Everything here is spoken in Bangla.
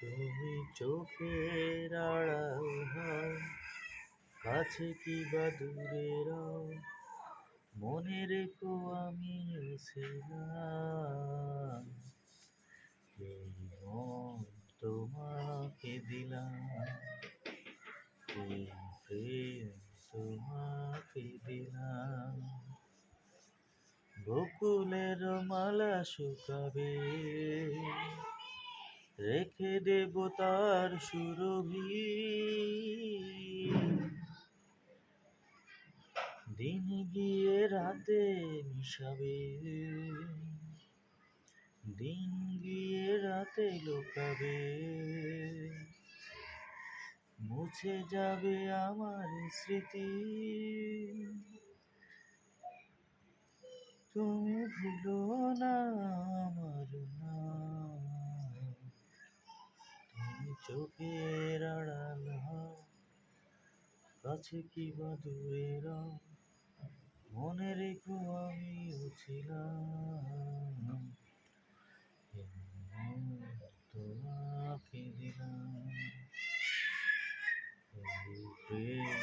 তুমি চোখের আড়াল, কাছে কি বা দূরে রও? মনে রেখো আমিও ছিলাম। তোমাকে দিলাম। তোমাকে দিলাম। বকুলের মালা শুকাবে। রেখে দেব তার সুরভি। দিন গিয়ে রাতে মিশাবে। দিন গিয়ে রাতে লুকাবে। মুছে যাবে আমার স্মৃতি। তুমি ভুলো না আমার চোখের আড়াল কাছে কি বা দূরে রও মনে রেখো আমিও ছিলাম তোমাকে দিলাম। প্রেম